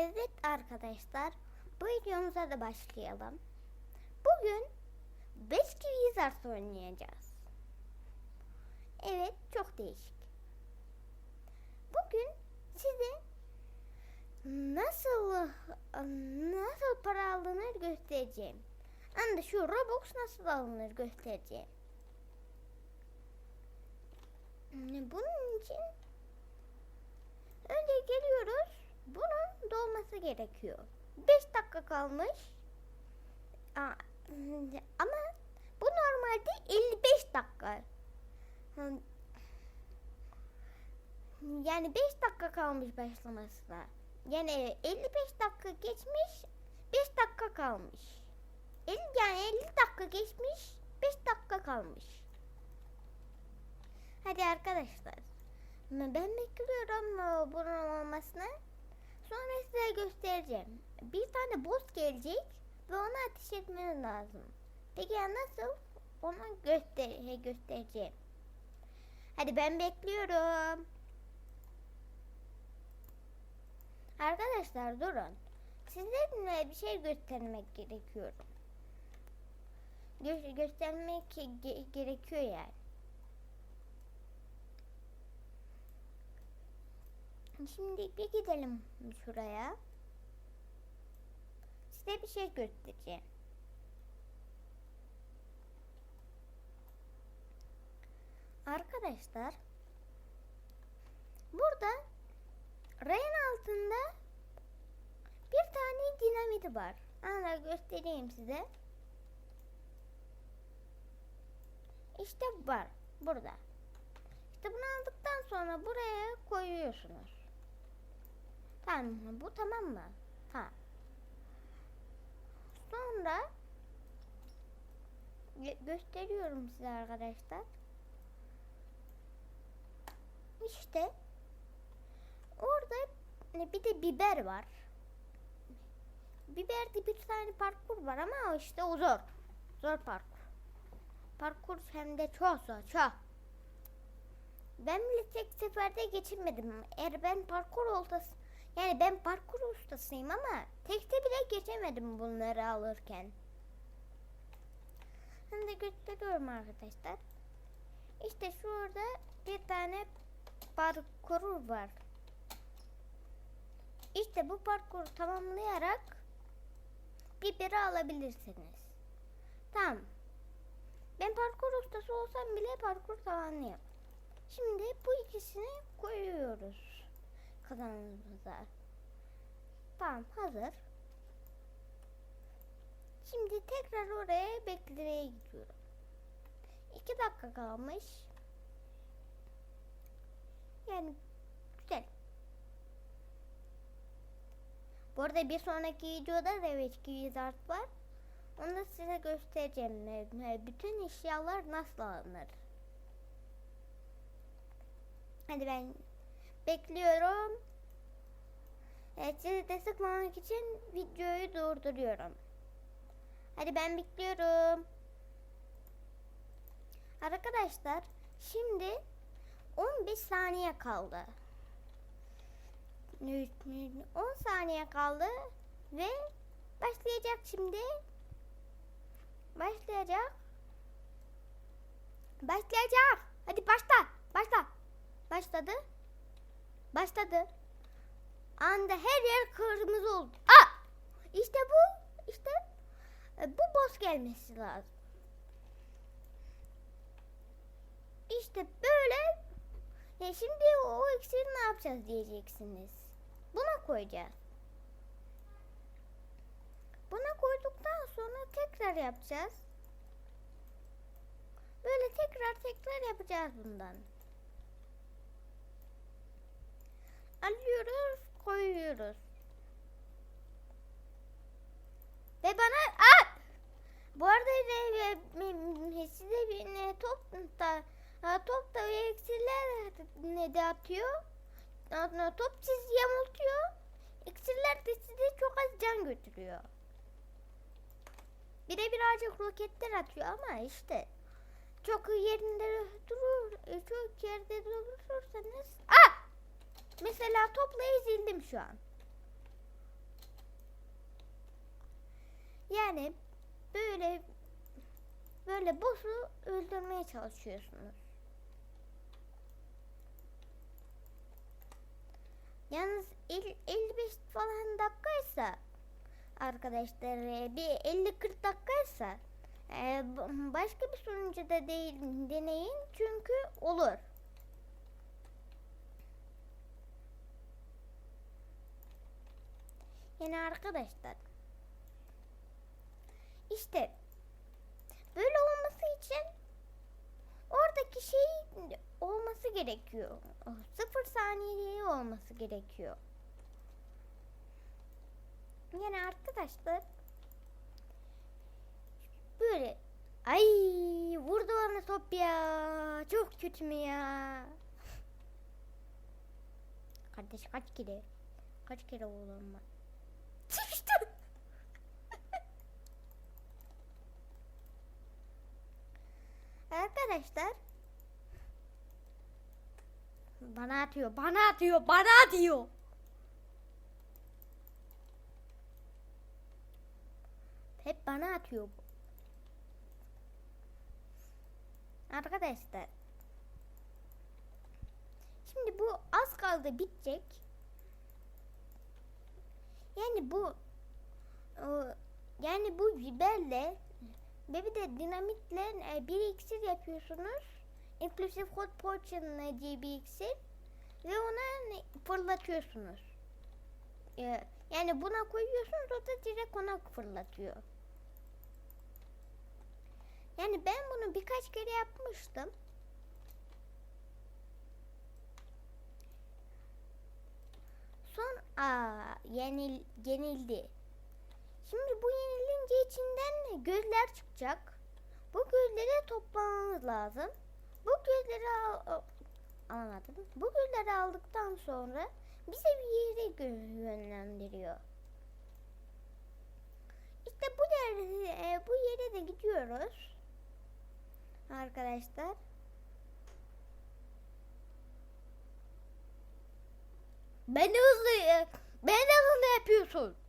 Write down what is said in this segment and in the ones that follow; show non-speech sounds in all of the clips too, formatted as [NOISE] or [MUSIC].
Evet arkadaşlar, bu videomuza da başlayalım. Bugün Beski Wizards oynayacağız. Evet, çok değişik. Bugün size nasıl nasıl para alınır göstereceğim. Hem de şu Robux nasıl alınır göstereceğim. Bunun için önce geliyoruz. Bunun dolması gerekiyor. 5 dakika kalmış. [LAUGHS] Ama bu normalde 55 dakika. Hı, Yani 5 dakika kalmış başlamasına. Yani 55 dakika geçmiş, 5 dakika kalmış. 50 yani 50 dakika geçmiş, 5 dakika kalmış. Hadi arkadaşlar. Ben bekliyorum bunun olmasını. Sonra size göstereceğim. Bir tane boss gelecek ve ona ateş etmeniz lazım. Peki ya nasıl? Onu göster göstereceğim. Hadi ben bekliyorum. Arkadaşlar durun. Size bir şey göstermek gerekiyor. Gö göstermek ge gerekiyor yani. Şimdi bir gidelim şuraya. Size bir şey göstereceğim. Arkadaşlar burada rayın altında bir tane dinamit var. Ana göstereyim size. İşte var burada. İşte bunu aldıktan sonra buraya koyuyorsunuz. Mı? Bu tamam mı? Ha. Sonra gö- gösteriyorum size arkadaşlar. İşte orada bir de biber var. Biberde bir tane parkur var ama işte o zor. Zor parkur. Parkur hem de çok zor, çok. Ben bile tek seferde geçirmedim. Eğer ben parkur oltası yani ben parkur ustasıyım ama tekte bile geçemedim bunları alırken. De gösteriyorum arkadaşlar. İşte şurada bir tane parkur var. İşte bu parkuru tamamlayarak biberi alabilirsiniz. Tamam. Ben parkur ustası olsam bile parkur tamamlayamam. Şimdi bu ikisini koyuyoruz kazanımıza. Tamam hazır. Şimdi tekrar oraya beklemeye gidiyorum. İki dakika kalmış. Yani güzel. Bu arada bir sonraki videoda da Witchki Wizard var. Onu da size göstereceğim. Bütün eşyalar nasıl alınır. Hadi ben bekliyorum. Evet sizi de sıkmamak için videoyu durduruyorum. Hadi ben bekliyorum. Arkadaşlar şimdi 15 saniye kaldı. 10 saniye kaldı ve başlayacak şimdi. Başlayacak. Başlayacak. Hadi başla. Başla. Başladı. Başladı. Anda her yer kırmızı oldu. Aa! İşte bu. İşte e, bu boss gelmesi lazım. İşte böyle. Ya şimdi o iksiri ne yapacağız diyeceksiniz. Buna koyacağız. Buna koyduktan sonra tekrar yapacağız. Böyle tekrar tekrar yapacağız bundan. Alıyoruz, koyuyoruz. Ve bana Aa! Bu arada size bir top da top da iksirler ne de atıyor. Top sizi yamultuyor. İksirler de size çok az can götürüyor. Bir de birazcık roketler atıyor ama işte çok yerinde durur, e, çok yerde durursanız. Ah! Mesela topla ezildim şu an. Yani böyle böyle boss'u öldürmeye çalışıyorsunuz. Yalnız el- 55 falan dakikaysa arkadaşlar e, bir 50-40 dakikaysa e, başka bir sunucuda değil deneyin çünkü olur. Yani arkadaşlar işte böyle olması için oradaki şey olması gerekiyor. Sıfır saniyeli olması gerekiyor. Yani arkadaşlar böyle ay vurdu bana top ya çok kötü mü ya kardeş kaç kere kaç kere vurdum ben Arkadaşlar bana atıyor, bana atıyor, bana atıyor. Hep bana atıyor. Arkadaşlar. Şimdi bu az kaldı bitecek. Yani bu o, yani bu biberle ve bir de dinamitle e, bir iksir yapıyorsunuz. Inclusive Hot Potion diye bir iksir. Ve ona fırlatıyorsunuz. E, yani buna koyuyorsunuz o da direkt ona fırlatıyor. Yani ben bunu birkaç kere yapmıştım. Son aa yenil, yenildi. Şimdi bu yenilince içinden gözler çıkacak. Bu gözleri toplamamız lazım. Bu gözleri al, alamadım. Bu gözleri aldıktan sonra bize bir yere yönlendiriyor. İşte bu yere, e, bu yere de gidiyoruz. Arkadaşlar. Ben hızlı, e, ben hızlı yapıyorsun.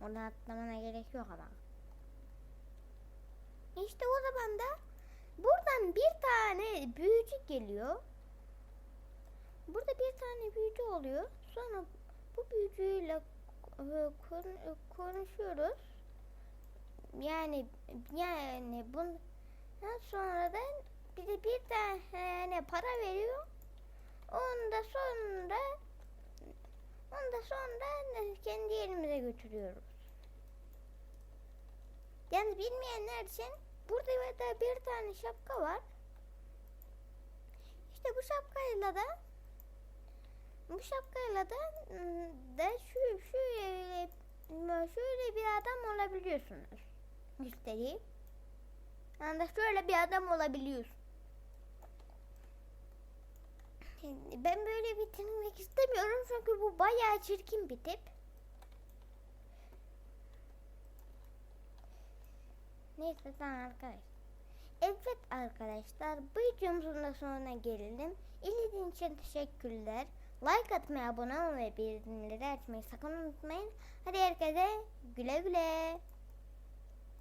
Onu atlamana gerek yok ama. İşte o zaman da buradan bir tane büyücü geliyor. Burada bir tane büyücü oluyor. Sonra bu büyücüyle e, kon- konuşuyoruz. Yani yani bundan sonra da bize bir tane para veriyor. Onu da sonra onu da sonra kendi yerimize götürüyoruz. Yani bilmeyenler için burada da bir tane şapka var. İşte bu şapkayla da bu şapkayla da ım, da şu şöyle şöyle bir adam olabiliyorsunuz. Göstereyim. Yani şöyle bir adam olabiliyorsun. Ben böyle bitirmek istemiyorum çünkü bu bayağı çirkin bir tip. Neyse tamam arkadaşlar. Evet arkadaşlar bu videomuzun da sonuna gelelim. İzlediğiniz için teşekkürler. Like atmayı, abone olmayı bildirimleri açmayı sakın unutmayın. Hadi herkese güle güle.